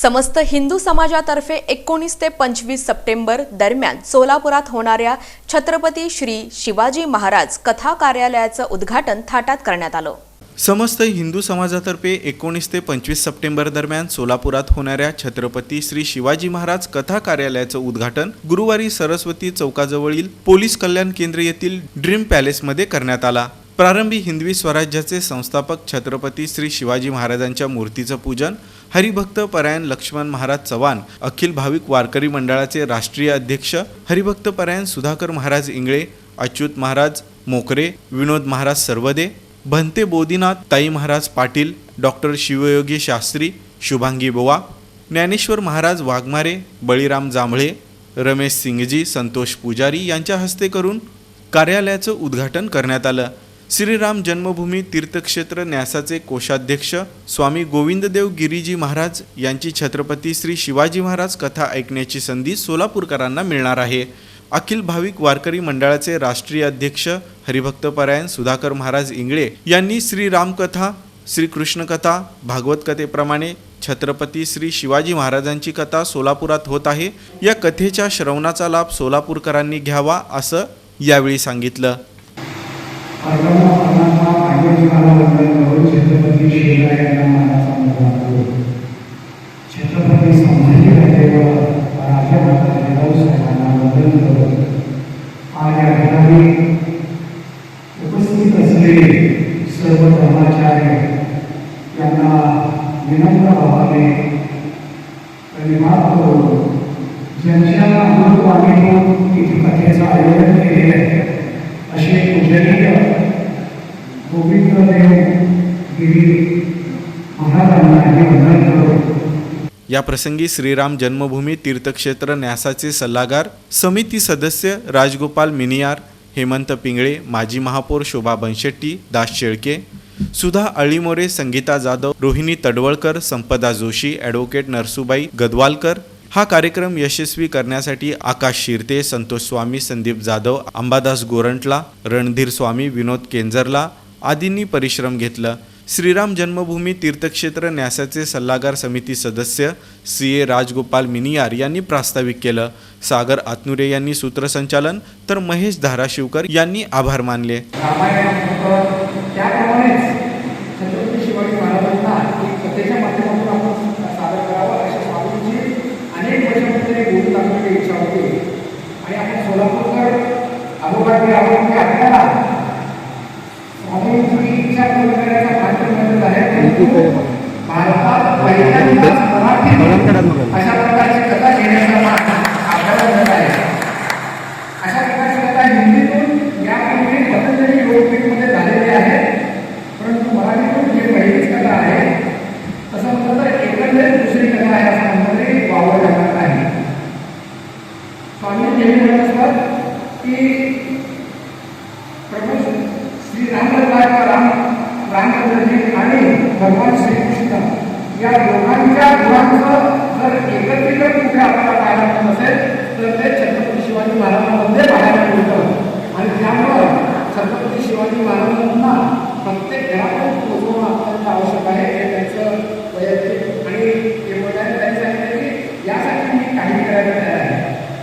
समस्त हिंदू समाजातर्फे एकोणीस ते पंचवीस सप्टेंबर दरम्यान सोलापुरात होणाऱ्या छत्रपती श्री शिवाजी महाराज कथा कार्यालयाचं उद्घाटन थाटात करण्यात आलं. समस्त हिंदू समाजातर्फे एकोणीस ते पंचवीस सप्टेंबर दरम्यान सोलापुरात होणाऱ्या छत्रपती श्री शिवाजी महाराज कथा कार्यालयाचं उद्घाटन गुरुवारी सरस्वती चौकाजवळील पोलीस कल्याण केंद्र येथील ड्रीम पॅलेसमध्ये करण्यात आला. प्रारंभी हिंदवी स्वराज्याचे संस्थापक छत्रपती श्री शिवाजी महाराजांच्या मूर्तीचं पूजन हरिभक्त परायण लक्ष्मण महाराज चव्हाण अखिल भाविक वारकरी मंडळाचे राष्ट्रीय अध्यक्ष हरिभक्त परायण सुधाकर महाराज इंगळे अच्युत महाराज मोकरे विनोद महाराज सर्वदे भंते बोधीनाथ ताई महाराज पाटील डॉक्टर शिवयोगी शास्त्री शुभांगी बोवा ज्ञानेश्वर महाराज वाघमारे बळीराम जांभळे रमेश सिंगजी संतोष पुजारी यांच्या हस्ते करून कार्यालयाचं उद्घाटन करण्यात आलं. श्रीराम जन्मभूमी तीर्थक्षेत्र न्यासाचे कोषाध्यक्ष स्वामी गोविंददेव गिरीजी महाराज यांची छत्रपती श्री शिवाजी महाराज कथा ऐकण्याची संधी सोलापूरकरांना मिळणार आहे. अखिल भाविक वारकरी मंडळाचे राष्ट्रीय अध्यक्ष हरिभक्त परायण सुधाकर महाराज इंगळे यांनी श्रीरामकथा श्रीकृष्णकथा भागवत कथेप्रमाणे छत्रपती श्री शिवाजी महाराजांची कथा सोलापुरात होत आहे. या कथेच्या श्रवणाचा लाभ सोलापूरकरांनी घ्यावा असं यावेळी सांगितलं. परमात्मा परमात्मा छत्रपती मानाचा मुलगा छत्रपती संभाजी राजेवर राजमाता जिजाऊ साहेबांना वंदन करून आज या ठिकाणी उपस्थित असलेले सर्व धर्माचार्य यांना विनम्र भावाने धन्यवाद करून ज्यांच्या अमृतवाणीतून इथे कथेचं आयोजन केलेलं आहे असे पूजनीय गोविंददेव गिरी महाराजांना हे वंदन करून या प्रसंगी श्रीराम जन्मभूमी तीर्थक्षेत्र न्यासाचे सल्लागार समिती सदस्य राजगोपाल मिनियार हेमंत पिंगळे माजी महापौर शोभा बनशेट्टी दास शेळके सुधा अळीमोरे संगीता जाधव रोहिणी तडवळकर संपदा जोशी ॲडव्होकेट नरसूबाई गदवालकर. हा कार्यक्रम यशस्वी करण्यासाठी आकाश शिरते संतोष स्वामी संदीप जाधव अंबादास गोरंटला रणधीर स्वामी विनोद केंजरला आदींनी परिश्रम घेतला. श्रीराम जन्मभूमी तीर्थक्षेत्र न्यासाचे सल्लागार समिती सदस्य सी ए राजगोपाल मिनियार यांनी प्रास्ताविक केलं. सागर आतनुरे यांनी सूत्रसंचालन तर महेश धाराशिवकर यांनी आभार मानले. आपण आणि भारतात पहिल्यांदाच मराठीत अशा प्रकारची कथा घेण्याचा मान आपल्याला मिळत आहे अशा प्रकारची कथा हिंदीतून यापूर्वी पतंजली योगपीठमध्ये झालेली आहे परंतु मराठीतून जे पहिलीच कथा आहे तसं म्हटलं तर एकंदरीत दुसरी कथा आहे असं म्हणलं तरी वावड लागणार नाही स्वामी नेहमी म्हणत असतात की श्री रामचंद्र राम रामचंद्रजी आणि भगवान श्रीकृष्ण या दोघांच्या गुणांचं जर एकत्रित कुठे आपल्याला पाहायला मिळत असेल तर ते छत्रपती शिवाजी महाराजांमध्ये पाहायला मिळतं आणि त्यामुळं छत्रपती शिवाजी महाराजांना प्रत्येक घरापर्यंत पोहोचवणं अत्यंत आवश्यक आहे.